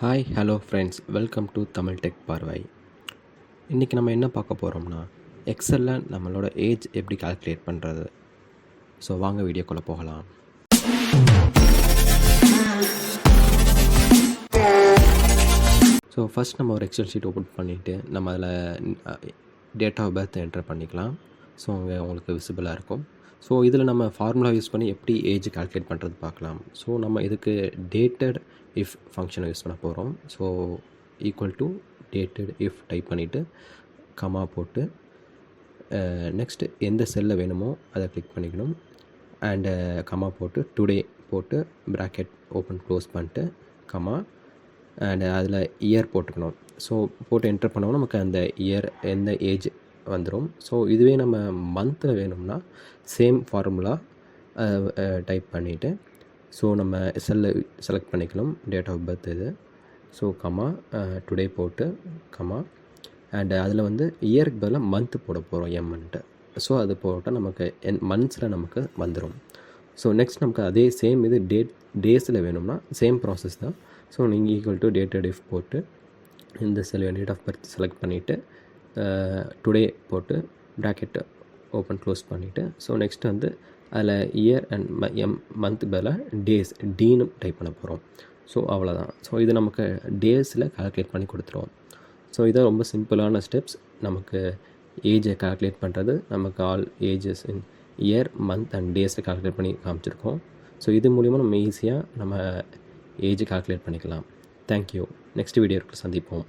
Hi hello friends welcome to Tamil tech பார்வை இன்றைக்கி நம்ம என்ன பார்க்க போகிறோம்னா எக்ஸலில் நம்மளோட ஏஜ் எப்படி கால்குலேட் பண்ணுறது ஸோ வாங்க வீடியோக்குள்ளே போகலாம். ஸோ ஃபஸ்ட் நம்ம ஒரு எக்ஸல் ஷீட் ஓப்பன் பண்ணிவிட்டு நம்ம அதில் டேட் ஆஃப் பர்த் என்டர் பண்ணிக்கலாம். ஸோ அங்கே உங்களுக்கு விசிபிளாக இருக்கும். ஸோ இதில் நம்ம ஃபார்முலா யூஸ் பண்ணி எப்படி ஏஜ் கால்குலேட் பண்ணுறது பார்க்கலாம். ஸோ நம்ம இதுக்கு டேட்டட் இஃப் ஃபங்க்ஷனை யூஸ் பண்ண போகிறோம் so equal to dated if type பண்ணிவிட்டு கமா போட்டு நெக்ஸ்ட்டு எந்த செல்லில் வேணுமோ அதை கிளிக் பண்ணிக்கணும். அண்டு கமா போட்டு டுடே போட்டு ப்ராக்கெட் ஓப்பன் க்ளோஸ் பண்ணிட்டு கமா அண்டு அதில் இயர் போட்டுக்கணும். ஸோ போட்டு என்டர் பண்ணோம்னா நமக்கு அந்த இயர் எந்த ஏஜ் வந்துடும் ஸோ இதுவே நம்ம மந்தில் வேணும்னா சேம் ஃபார்முலா டைப் பண்ணிவிட்டு ஸோ நம்ம செல்ல செலக்ட் பண்ணிக்கணும். டேட் ஆஃப் பர்த் இது. ஸோ கமா டுடே போட்டு கமா அண்டு அதில் வந்து இயருக்கு பதிலாக மந்த்து போட போகிறோம் எம்ன்ட்டு ஸோ அது போட்டால் நமக்கு என் மந்த்ஸில் நமக்கு வந்துடும் ஸோ நெக்ஸ்ட் நமக்கு அதே சேம் இது டேட் டேஸில் வேணும்னா சேம் ப்ராசஸ் தான். ஸோ நீங்கள் ஈக்குவல் டு டேட் டிஃப் போட்டு இந்த cell date of birth select பண்ணிவிட்டு டுடே போட்டு ப்ராக்கெட்டு ஓப்பன் க்ளோஸ் பண்ணிவிட்டு ஸோ நெக்ஸ்ட் வந்து அதில் இயர் அண்ட் ம எம் மந்த் பதிலாக டேஸ் டீனு டைப் பண்ண போகிறோம் ஸோ அவ்வளோதான் ஸோ இது நமக்கு டேஸில் கால்குலேட் பண்ணி கொடுத்துருவோம் ஸோ இதான் ரொம்ப சிம்பிளான ஸ்டெப்ஸ் நமக்கு ஏஜை கால்குலேட் பண்ணுறது நமக்கு all ages in year month and டேஸை calculate பண்ணி காமிச்சிருக்கோம். ஸோ இது மூலிமா நம்ம ஈஸியாக நம்ம ஏஜை கால்குலேட் பண்ணிக்கலாம். தேங்க்யூ நெக்ஸ்ட் வீடியோவுக்கு சந்திப்போம்.